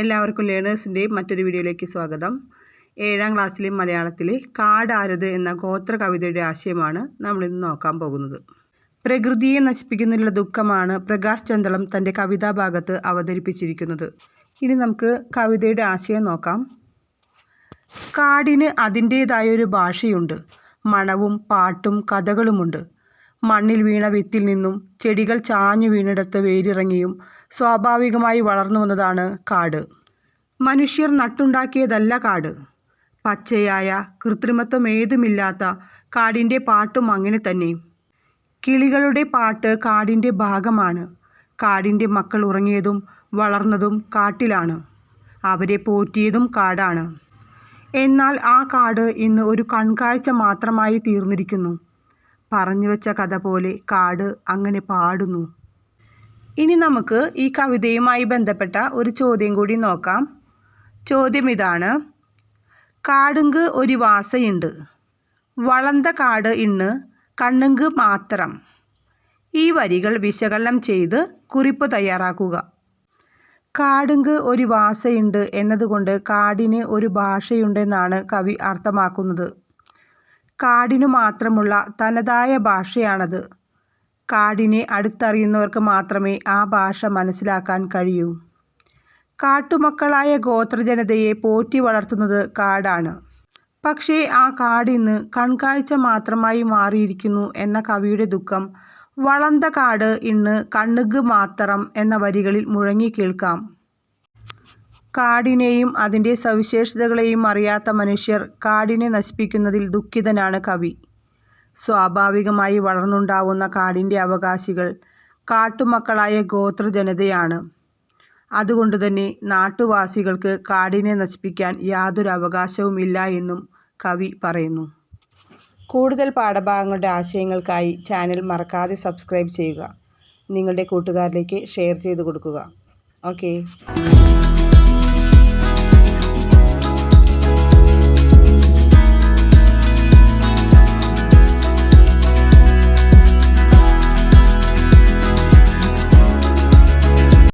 എല്ലാവർക്കും ലേണേഴ്സിന്റെയും മറ്റൊരു വീഡിയോയിലേക്ക് സ്വാഗതം. ഏഴാം ക്ലാസ്സിലെ മലയാളത്തിലെ കാടാരത് എന്ന ഗോത്ര കവിതയുടെ ആശയമാണ് നമ്മളിന്ന് നോക്കാൻ പോകുന്നത്. പ്രകൃതിയെ നശിപ്പിക്കുന്നതിലുള്ള ദുഃഖമാണ് പ്രകാശ് ചന്ദ്രളം തന്റെ കവിതാഭാഗത്ത് അവതരിപ്പിച്ചിരിക്കുന്നത്. ഇനി നമുക്ക് കവിതയുടെ ആശയം നോക്കാം. കാടിന് അതിന്റേതായൊരു ഭാഷയുണ്ട്. മണവും പാട്ടും കഥകളുമുണ്ട്. മണ്ണിൽ വീണ വിത്തിൽ നിന്നും ചെടികൾ ചാഞ്ഞു വീണെടുത്ത് വേരിറങ്ങിയും സ്വാഭാവികമായി വളർന്നു വന്നതാണ് കാട്. മനുഷ്യർ നട്ടുണ്ടാക്കിയതല്ല കാട്. പച്ചയായ കൃത്രിമത്വം ഏതുമില്ലാത്ത കാടിന്റെ പാട്ടും അങ്ങനെ തന്നെ. കിളികളുടെ പാട്ട് കാടിന്റെ ഭാഗമാണ്. കാടിന്റെ മക്കൾ ഉറങ്ങിയതും വളർന്നതും കാട്ടിലാണ്. അവരെ പോറ്റിയതും കാടാണ്. എന്നാൽ ആ കാട് ഇന്ന് ഒരു കൺകാഴ്ച മാത്രമായി തീർന്നിരിക്കുന്നു. പറഞ്ഞു വെച്ച കഥ പോലെ കാട് അങ്ങനെ പാടുന്നു. ഇനി നമുക്ക് ഈ കവിതയുമായി ബന്ധപ്പെട്ട ഒരു ചോദ്യം കൂടി നോക്കാം. ചോദ്യം ഇതാണ്. കാടുങ്ക് ഒരു വാസയുണ്ട്. വളന്ത കാട് ഇണ്ണ് കണ്ണുങ്ക് മാത്രം. ഈ വരികൾ വിശകലനം ചെയ്ത് കുറിപ്പ് തയ്യാറാക്കുക. കാടുങ്ക് ഒരു വാസയുണ്ട് എന്നതുകൊണ്ട് കാടിന് ഒരു ഭാഷയുണ്ടെന്നാണ് കവി അർത്ഥമാക്കുന്നത്. കാടിനു മാത്രമുള്ള തനതായ ഭാഷയാണത്. കാടിനെ അടുത്തറിയുന്നവർക്ക് മാത്രമേ ആ ഭാഷ മനസ്സിലാക്കാൻ കഴിയൂ. കാട്ടുമക്കളായ ഗോത്രജനതയെ പോറ്റി വളർത്തുന്നത് കാടാണ്. പക്ഷേ ആ കാടിന്ന് കൺകാഴ്ച മാത്രമായി മാറിയിരിക്കുന്നു എന്ന കവിയുടെ ദുഃഖം വളന്ത കാട് ഇന്ന് കണ്ണുക് മാത്രം എന്ന വരികളിൽ മുഴങ്ങി കേൾക്കാം. കാടിനെയും അതിന്റെ സവിശേഷതകളെയും അറിയാത്ത മനുഷ്യർ കാടിനെ നശിപ്പിക്കുന്നതിൽ ദുഃഖിതനാണ് കവി. സ്വാഭാവികമായി വളർന്നുണ്ടാവുന്ന കാടിന്റെ അവകാശികൾ കാട്ടുമക്കളായ ഗോത്രജനതയാണ്. അതുകൊണ്ട് തന്നെ നാട്ടുവാസികൾക്ക് കാടിനെ നശിപ്പിക്കാൻ യാതൊരു അവകാശവുമില്ല എന്നും കവി പറയുന്നു. കൂടുതൽ പാഠഭാഗങ്ങളുടെ ആശയങ്ങൾക്കായി ചാനൽ മറക്കാതെ സബ്സ്ക്രൈബ് ചെയ്യുക. നിങ്ങളുടെ കൂട്ടുകാരിലേക്ക് ഷെയർ ചെയ്ത് കൊടുക്കുക. ഓക്കേ.